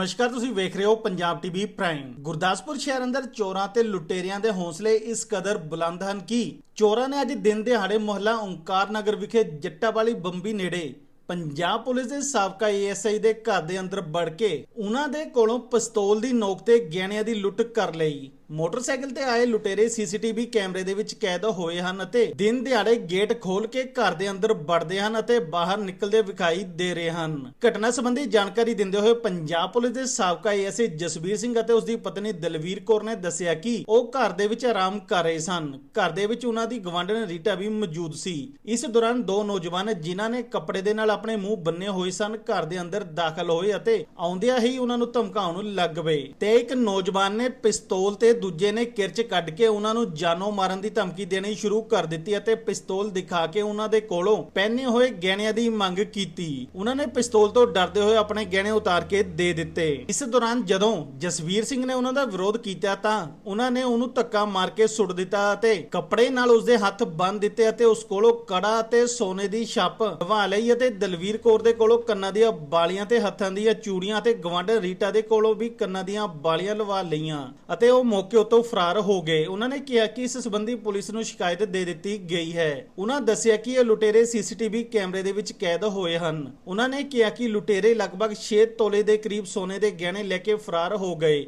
ਨਮਸਕਾਰ, ਤੁਸੀਂ ਵੇਖ ਰਹੇ ਹੋ ਪੰਜਾਬ ਟੀਵੀ ਪ੍ਰਾਈਮ। ਗੁਰਦਾਸਪੁਰ ਸ਼ਹਿਰ ਅੰਦਰ ਚੋਰਾਂ ਤੇ ਲੁਟੇਰਿਆਂ ਦੇ ਹੌਸਲੇ ਇਸ ਕਦਰ ਬੁਲੰਦ ਹਨ ਕਿ ਚੋਰਾਂ ਨੇ ਅੱਜ ਦਿਨ ਦਿਹਾੜੇ ਮੁਹੱਲਾ ਓਂਕਾਰ ਨਗਰ ਵਿਖੇ ਜੱਟਾ ਵਾਲੀ ਬੰਬੀ ਨੇੜੇ ਪੰਜਾਬ ਪੁਲਿਸ ਦੇ ਸਾਬਕਾ ਏਐਸਆਈ ਦੇ ਘਰ ਦੇ ਅੰਦਰ ਵੜ ਕੇ ਉਹਨਾਂ ਦੇ ਕੋਲੋਂ ਪਿਸਤੌਲ ਦੀ ਨੋਕ ਤੇ ਗਹਿਣਿਆਂ ਦੀ ਲੁੱਟ ਕਰ ਲਈ। ਮੋਟਰਸਾਈਕਲ ਤੇ ਆਏ ਲੁਟੇਰੇ ਸੀਸੀਟੀਵੀ ਕੈਮਰੇ ਦੇ ਵਿੱਚ ਕੈਦ ਹੋਏ ਹਨ ਅਤੇ ਦਿਨ ਦਿਹਾੜੇ ਗੇਟ ਖੋਲ ਕੇ ਘਰ ਦੇ ਅੰਦਰ ਵੜਦੇ ਹਨ ਅਤੇ ਬਾਹਰ ਨਿਕਲਦੇ ਵਿਖਾਈ ਦੇ ਰਹੇ ਹਨ। ਘਟਨਾ ਸੰਬੰਧੀ ਜਾਣਕਾਰੀ ਦਿੰਦੇ ਹੋਏ ਪੰਜਾਬ ਪੁਲਿਸ ਦੇ ਸਾਬਕਾ ਏਐਸਆਈ ਜਸਬੀਰ ਸਿੰਘ ਅਤੇ ਉਸ ਦੀ ਪਤਨੀ ਦਲਵੀਰ ਕੌਰ ਨੇ ਦੱਸਿਆ ਕਿ ਉਹ ਘਰ ਦੇ ਵਿੱਚ ਆਰਾਮ ਕਰ ਰਹੇ ਸਨ। ਘਰ ਦੇ ਵਿੱਚ ਉਹਨਾਂ ਦੀ ਗਵਾਂਢਣ ਰੀਟਾ ਵੀ ਮੌਜੂਦ ਸੀ। ਇਸ ਦੌਰਾਨ ਦੋ ਨੌਜਵਾਨ ਜਿਨ੍ਹਾਂ ਨੇ ਕੱਪੜੇ ਦੇ ਨਾਲ ਆਪਣੇ ਮੂੰਹ ਬੰਨੇ ਹੋਏ ਸਨ, ਘਰ ਦੇ ਅੰਦਰ ਦਾਖਲ ਹੋਏ ਅਤੇ ਆਉਂਦਿਆਂ ਹੀ ਉਹਨਾਂ ਨੂੰ ਧਮਕਾਉਣ ਲੱਗ ਪਏ। ਤੇ ਇੱਕ ਨੌਜਵਾਨ ਨੇ ਪਿਸਤੌਲ ਤੇ ਦੂਜੇ ਨੇ ਕਿਰਚ ਕੱਢ ਕੇ ਉਹਨਾਂ ਨੂੰ ਜਾਨੋਂ ਮਾਰਨ ਦੀ ਧਮਕੀ ਦੇਣੀ ਸ਼ੁਰੂ ਕਰ ਦਿੱਤੀ ਅਤੇ ਪਿਸਤੌਲ ਦਿਖਾ ਕੇ ਉਹਨਾਂ ਦੇ ਕੋਲੋਂ ਪਹਿਨੇ ਹੋਏ ਗਹਿਣਿਆਂ ਦੀ ਮੰਗ ਕੀਤੀ। ਉਹਨਾਂ ਨੇ ਪਿਸਤੌਲ ਤੋਂ ਡਰਦੇ ਹੋਏ ਆਪਣੇ ਗਹਿਣੇ ਉਤਾਰ ਕੇ ਦੇ ਦਿੱਤੇ। ਇਸ ਦੌਰਾਨ ਜਦੋਂ ਜਸਵੀਰ ਸਿੰਘ ਨੇ ਉਹਨਾਂ ਦਾ ਵਿਰੋਧ ਕੀਤਾ ਤਾਂ ਉਹਨਾਂ ਨੇ ਉਹਨੂੰ ਧੱਕਾ ਮਾਰ ਕੇ ਸੁੱਟ ਦਿੱਤਾ ਅਤੇ ਕੱਪੜੇ ਨਾਲ ਉਸਦੇ ਹੱਥ ਬੰਨ ਦਿੱਤੇ ਅਤੇ ਉਸ ਕੋਲੋਂ ਕੜਾ ਅਤੇ ਸੋਨੇ ਦੀ ਛੱਪ ਲਵਾ ਲਈ ਅਤੇ ਦਲਵੀਰ ਕੌਰ ਦੇ ਕੋਲੋਂ ਕੰਨਾਂ ਦੀਆਂ ਬਾਲੀਆਂ ਤੇ ਹੱਥਾਂ ਦੀਆਂ ਚੂੜੀਆਂ ਅਤੇ ਗਵਾਂਢ ਰੀਟਾ ਦੇ ਕੋਲੋਂ ਵੀ ਕੰਨਾਂ ਦੀਆਂ ਬਾਲੀਆਂ ਲਵਾ ਲਈਆਂ ਅਤੇ ਉਹ ਮੌਕੇ ਉਤੋਂ ਫਰਾਰ ਹੋ ਗਏ। ਉਹਨਾਂ ਨੇ ਕਿਹਾ ਕਿ ਇਸ ਸੰਬੰਧੀ ਪੁਲਿਸ ਨੂੰ ਸ਼ਿਕਾਇਤ ਦੇ ਦਿੱਤੀ ਗਈ ਹੈ। ਉਹਨਾਂ ਦੱਸਿਆ ਕਿ ਇਹ ਲੁਟੇਰੇ ਸੀਸੀਟੀਵੀ ਕੈਮਰੇ ਦੇ ਵਿੱਚ ਕੈਦ ਹੋਏ ਹਨ। ਉਹਨਾਂ ਨੇ ਕਿਹਾ ਕਿ ਲੁਟੇਰੇ ਲਗਭਗ 6 ਤੋਲੇ ਦੇ ਕਰੀਬ ਸੋਨੇ ਦੇ ਗਹਿਣੇ ਲੈ ਕੇ ਫਰਾਰ ਹੋ ਗਏ।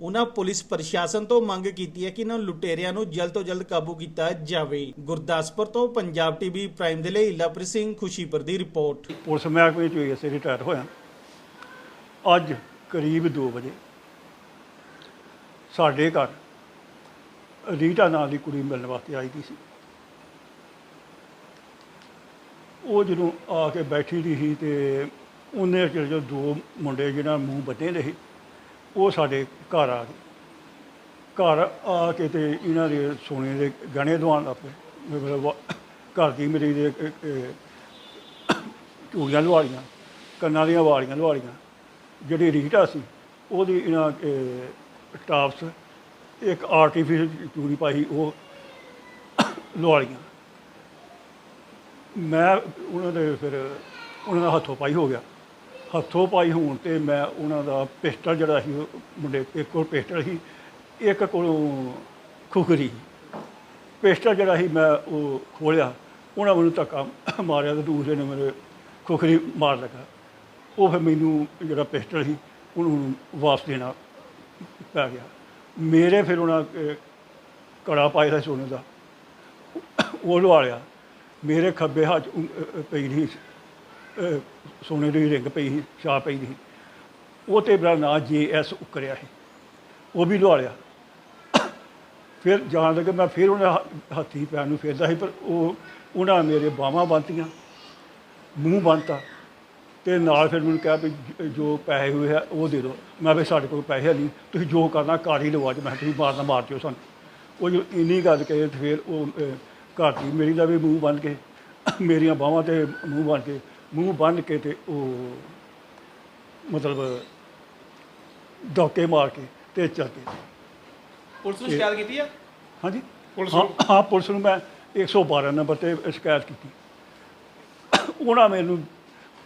ਉਹਨਾਂ ਪੁਲਿਸ ਪ੍ਰਸ਼ਾਸਨ ਤੋਂ ਮੰਗ ਕੀਤੀ ਹੈ ਕਿ ਇਹਨਾਂ ਲੁਟੇਰਿਆਂ ਨੂੰ ਜਲਦ ਤੋਂ ਜਲਦ ਕਾਬੂ ਕੀਤਾ ਜਾਵੇ। ਗੁਰਦਾਸਪੁਰ ਤੋਂ ਪੰਜਾਬ ਟੀਵੀ ਪ੍ਰਾਈਮ ਦੇ ਲਈ ਲਵਪ੍ਰੀਤ ਸਿੰਘ ਖੁਸ਼ੀਪੁਰ ਦੀ ਰਿਪੋਰਟ। ਪੁਲਿਸ ਮਹਿਕਮੇ ਚ ਹੋਈ ਅਸੀਂ ਰਿਟਾਇਰ ਹੋਇਆ ਅੱਜ ਕਰੀਬ 2 ਵਜੇ ਸਾਡੇ ਘਰ ਰੀਟਾ ਨਾਂ ਦੀ ਕੁੜੀ ਮਿਲਣ ਵਾਸਤੇ ਆਈ ਦੀ ਸੀ। ਉਹ ਜਦੋਂ ਆ ਕੇ ਬੈਠੀ ਦੀ ਸੀ ਤੇ ਉਹਨੇ ਚਿਰ ਜੋ ਦੋ ਮੁੰਡੇ ਜਿਹਨਾਂ ਮੂੰਹ ਬੱਧੇ ਦੇ ਸੀ ਉਹ ਸਾਡੇ ਘਰ ਆ ਗਏ। ਘਰ ਆ ਕੇ ਤੇ ਇਹਨਾਂ ਦੇ ਸੋਨੇ ਦੇ ਗਹਿਣੇ ਦਵਾਉਣ ਲੱਗ ਪਏ। ਮਤਲਬ ਵਾ- ਘਰ ਦੀ ਮੇਰੀ ਦੇ ਚੂੜੀਆਂ ਲਵਾਲੀਆਂ ਕੰਨਾਂ ਦੀਆਂ ਵਾਲੀਆਂ ਲਵਾਲੀਆਂ ਜਿਹੜੀ ਰੀਟਾ ਸੀ, ਉਹਦੀ ਇਹਨਾਂ ਟਾਪਸ, ਇੱਕ ਆਰਟੀਫੀਸ਼ਲ ਚੂੜੀ ਪਾਈ ਉਹ ਲਵਾਲੀਆਂ ਮੈਂ ਉਹਨਾਂ ਦੇ ਫਿਰ ਉਹਨਾਂ ਦਾ ਹੱਥੋਂ ਪਾਈ ਹੋ ਗਿਆ। ਹੱਥੋਂ ਪਾਈ ਹੋਣ ਤੇ ਮੈਂ ਉਹਨਾਂ ਦਾ ਪਿਸਟਲ ਜਿਹੜਾ ਸੀ, ਉਹ ਮੁੰਡੇ ਇੱਕ ਕੋਲ ਪਿਸਟਲ ਸੀ, ਇੱਕ ਕੋਲੋਂ ਖੁਖਰੀ। ਪਿਸਟਲ ਜਿਹੜਾ ਸੀ ਮੈਂ ਉਹ ਖੋਲਿਆ। ਉਹਨਾਂ ਮੈਨੂੰ ਧੱਕਾ ਮਾਰਿਆ ਤੇ ਦੂਸਰੇ ਨੇ ਮੇਰੇ ਖੁਖਰੀ ਮਾਰ ਲਗਾ ਉਹ ਫਿਰ ਮੈਨੂੰ ਜਿਹੜਾ ਪਿਸਟਲ ਸੀ, ਉਹਨੂੰ ਵਾਪਸ ਦੇਣਾ ਪੈ ਗਿਆ। ਮੇਰੇ ਫਿਰ ਉਹਨਾਂ ਅਹ, ਕੜਾ ਪਾਇਆ ਸੀ ਸੋਨੇ ਦਾ। ਉਹ ਲਵਾ ਲਿਆ। ਮੇਰੇ ਖੱਬੇ ਹੱਥ ਪਈ ਰਹੀ ਸੋਨੇ ਦੀ ਰਿੰਗ ਪਈ ਸੀ ਛਾਪ ਪਈ ਸੀ। ਉਹ ਤੇ ਮੇਰਾ ਨਾਂ ਜੇ ਐਸ ਉਕਰਿਆ ਸੀ। ਉਹ ਵੀ ਲਵਾ ਲਿਆ। ਫਿਰ ਜਾਣ ਲੱਗੇ ਮੈਂ ਫਿਰ ਉਹਨਾਂ ਹ- ਹੱਥੀ ਪੈਰ ਨੂੰ ਫੇਰਦਾ ਸੀ ਪਰ ਉਹ ਉਹਨਾਂ ਮੇਰੇ ਬਾਹਾਂ ਬੰਨ੍ਹਤੀਆਂ ਮੂੰਹ ਬੰਨਤਾ। ਤੇ ਨਾਲ ਫਿਰ ਮੈਨੂੰ ਕਿਹਾ ਵੀ ਜ- ਪੈਸੇ ਹੋਏ ਆ ਉਹ ਦੇ ਦਿਓ। ਮੈਂ ਵੀ ਸਾਡੇ ਕੋਲ ਪੈਸੇ ਨਹੀਂ ਤੁਸੀਂ ਜੋ ਕਰਨਾ ਕਰ ਹੀ ਲਓ ਅੱਜ ਮੈਂ ਤੁਸੀਂ ਮਾਰਨਾ ਮਾਰ ਦਿਓ ਸਾਨੂੰ। ਉਹ ਜੋ ਇੰਨੀ ਗੱਲ ਕਹੇ ਤੇ ਫਿਰ ਉਹ ਘਰ ਦੀ ਮੇਰੀ ਦਾ ਵੀ ਮੂੰਹ ਬੰਨ ਕੇ ਮੇਰੀਆਂ ਬਾਹਾਂ ਤੇ ਮੂੰਹ ਬੰਨ ਕੇ ਮੂੰਹ ਬੰਨ ਕੇ ਤੇ ਉਹ ਮਤਲਬ ਡੋਕੇ ਮਾਰ ਕੇ ਤੇ ਚੱਲ ਗਏ। ਪੁਲਿਸ ਨੂੰ ਸ਼ਿਕਾਇਤ ਕੀਤੀ ਆ? ਹਾਂਜੀ? ਪੁਲਿਸ ਨੂੰ? ਹਾਂ ਪੁਲਿਸ ਨੂੰ ਮੈਂ 112 ਨੰਬਰ ਤੇ ਸ਼ਿਕਾਇਤ ਕੀਤੀ। ਉਹਨਾਂ ਮੈਨੂੰ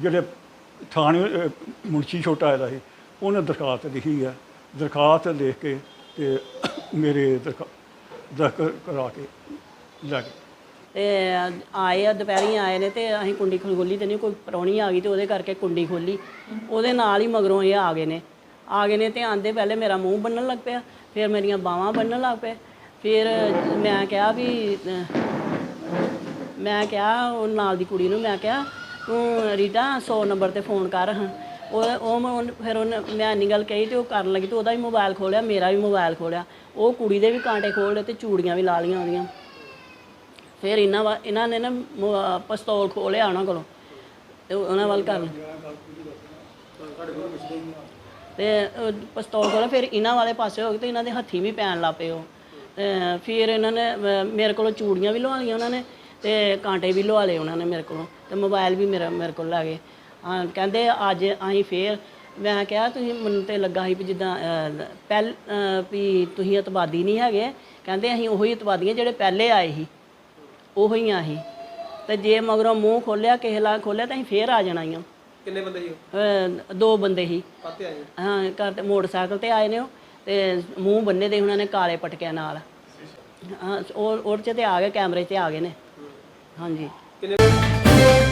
ਜਿਹੜੇ ਥਾਣੇ ਅਹ, ਮੁਨਸ਼ੀ ਛੋਟਾ ਆਇਆ ਸੀ ਉਹਨੇ ਦਰਖਾਸਤ ਲਿਖੀ ਹੈ ਦਰਖਾਸਤ ਲਿਖ ਕੇ ਤੇ ਮੇਰੇ ਦਰਖਾ ਦਰਖ ਕਰਾ ਕੇ ਲੈ ਗਏ। ਤੇ ਆਏ ਆ ਦੁਪਹਿਰੀ ਆਏ ਨੇ ਤੇ ਅਸੀਂ ਕੁੰਡੀ ਖੋਲੀ ਤੇ ਨਹੀਂ ਕੋਈ ਪ੍ਰਾਹੁਣੀ ਆ ਗਈ ਤੇ ਉਹਦੇ ਕਰਕੇ ਕੁੰਡੀ ਖੋਲੀ। ਉਹਦੇ ਨਾਲ ਹੀ ਮਗਰੋਂ ਇਹ ਆ ਗਏ ਨੇ। ਆ ਗਏ ਨੇ ਤੇ ਆਂਦੇ ਪਹਿਲੇ ਮੇਰਾ ਮੂੰਹ ਬੰਨਣ ਲੱਗ ਪਿਆ ਫਿਰ ਮੇਰੀਆਂ ਬਾਹਾਂ ਬੰਨਣ ਲੱਗ ਪਏ। ਫਿਰ ਮੈਂ ਕਿਹਾ ਵੀ ਅਹ, ਮੈਂ ਕਿਹਾ ਉਹ ਨਾਲ ਦੀ ਕੁੜੀ ਨੂੰ ਮੈਂ ਕਿਹਾ ਤੂੰ ਰੀਟਾ 100 ਨੰਬਰ ਤੇ ਫੋਨ ਕਰ ਹਾਂ। ਉਹ ਉਹ ਮੈਂ ਉਹਨ- ਫਿਰ ਉਹਨੇ ਮੈਂ ਇੰਨੀ ਗੱਲ ਕਹੀ ਤੇ ਉਹ ਕਰਨ ਲੱਗੀ ਤੇ ਉਹਦਾ ਵੀ ਮੋਬਾਈਲ ਖੋਲਿਆ ਮੇਰਾ ਵੀ ਮੋਬਾਈਲ ਖੋਲਿਆ। ਉਹ ਕੁੜੀ ਦੇ ਵੀ ਕਾਂਟੇ ਖੋਲ ਲਏ ਤੇ ਚੂੜੀਆਂ ਵੀ ਲਾ ਲਈਆਂ ਉਹਦੀਆਂ। ਫਿਰ ਇਹਨਾਂ ਵਾ ਇਹਨਾਂ ਨੇ ਨਾ ਮ- ਪਿਸਤੌਲ ਖੋਲਿਆ ਉਹਨਾਂ ਕੋਲੋਂ ਤੇ ਉਹਨਾਂ ਵੱਲ ਕਰ ਤੇ ਅਹ, ਪਿਸਤੌਲ ਕੋਲ ਫਿਰ ਇਹਨਾਂ ਵਾਲੇ ਪਾਸੇ ਹੋ ਗਏ ਤੇ ਇਹਨਾਂ ਦੇ ਹੱਥੀ ਵੀ ਪੈਣ ਲੱਗ ਪਏ ਉਹ। ਤੇ ਫਿਰ ਇਹਨਾਂ ਨੇ ਅਹ, ਮੇਰੇ ਕੋਲੋਂ ਚੂੜੀਆਂ ਵੀ ਲਵਾ ਲਈਆਂ ਉਹਨਾਂ ਨੇ ਤੇ ਕਾਂਟੇ ਵੀ ਲਵਾ ਲਏ ਉਹਨਾਂ ਨੇ ਮੇਰੇ ਕੋਲੋਂ। ਤੇ ਮੋਬਾਈਲ ਵੀ ਮੇਰਾ ਮੇਰੇ ਕੋਲ ਲੈ ਗਏ। ਹਾਂ, ਕਹਿੰਦੇ ਅੱਜ ਅਸੀਂ ਫੇਰ ਮੈਂ ਕਿਹਾ ਤੁਸੀਂ ਮੈਨੂੰ ਤੇ ਲੱਗਾ ਸੀ ਵੀ ਜਿੱਦਾਂ ਅਹ, ਪਹਿਲ ਅਹ, ਵੀ ਤੁਸੀਂ ਇਤਵਾਦੀ ਨਹੀਂ ਹੈਗੇ। ਕਹਿੰਦੇ ਅਸੀਂ ਉਹੀ ਇਤਵਾਦੀਆਂ ਜਿਹੜੇ ਪਹਿਲੇ ਆਏ ਸੀ ਉਹੀ ਆ ਅਸੀਂ। ਤੇ ਜੇ ਮਗਰੋਂ ਮੂੰਹ ਖੋਲਿਆ ਕਿਸੇ ਲਾ ਖੋਲਿਆ ਤਾਂ ਅਸੀਂ ਫੇਰ ਆ ਜਾਣਾ ਈ ਓ। ਕਿੰਨੇ ਬੰਦੇ ਸੀ ਅਹ, ਦੋ ਬੰਦੇ ਸੀ। ਆਏ ਹਾਂ? ਘਰ ਤੇ ਮੋਟਰਸਾਈਕਲ ਤੇ ਆਏ ਨੇ ਉਹ। ਤੇ ਮੂੰਹ ਬੰਨੇ ਦੇ ਉਹਨਾਂ ਨੇ ਕਾਲੇ ਪਟਕਿਆਂ ਨਾਲ। ਹਾਂ ਉਹ ਉਹ 'ਚ ਤੇ ਆ ਗਏ ਕੈਮਰੇ 'ਚ ਆ ਗਏ ਨੇ। ਹਾਂਜੀ। 今天